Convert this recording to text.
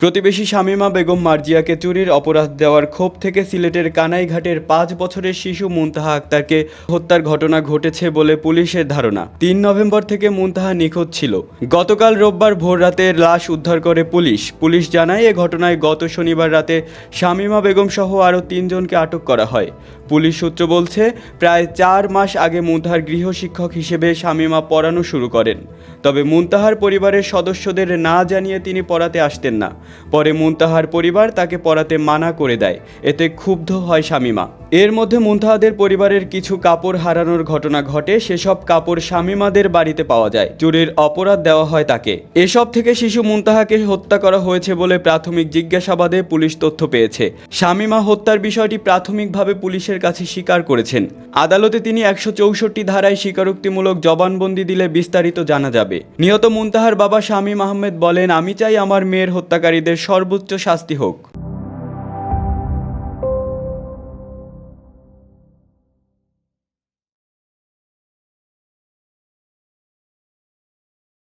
প্রতিবেশী শামীমা বেগম মার্জিয়াকে চুরির অপরাধ দেওয়ার ক্ষোভ থেকে সিলেটের কানাইঘাটের পাঁচ বছরের শিশু মুনতাহা আক্তারকে হত্যার ঘটনা ঘটেছে বলে পুলিশের ধারণা। তিন নভেম্বর থেকে মুনতাহা নিখোঁজ ছিল। গতকাল রোববার ভোর রাতে লাশ উদ্ধার করে পুলিশ। পুলিশ জানায়, এ ঘটনায় গত শনিবার রাতে শামীমা বেগম সহ আরও তিনজনকে আটক করা হয়। পুলিশ সূত্র বলছে, প্রায় চার মাস আগে মুনতাহার গৃহশিক্ষক হিসেবে শামীমা পড়ানো শুরু করেন। তবে মুনতাহার পরিবারের সদস্যদের না জানিয়ে তিনি পড়াতে আসতেন না। পরে মুনতাহার পরিবার তাকে পড়াতে মানা করে দেয়। এতে ক্ষুব্ধ হয় শামীমা। এর মধ্যে মুনতাহাদের পরিবারের কিছু কাপড় হারানোর ঘটনা ঘটে, সেসব কাপড় শামীমাদের বাড়িতে পাওয়া যায়। চুরির অপরাধ দেওয়া হয় তাকে। এসব থেকে শিশু মুনতাহাকে হত্যা করা হয়েছে বলে প্রাথমিক জিজ্ঞাসাবাদে পুলিশ তথ্য পেয়েছে। শামীমা হত্যার বিষয়টি প্রাথমিকভাবে পুলিশের কাছে স্বীকার করেছেন। আদালতে তিনি একশো চৌষট্টি ধারায় স্বীকারোক্তিমূলক জবানবন্দি দিলে বিস্তারিত জানা যাবে। নিহত মুনতাহার বাবা শামীম আহমেদ বলেন, আমি চাই আমার মেয়ের হত্যাকারীদের সর্বোচ্চ শাস্তি হোক।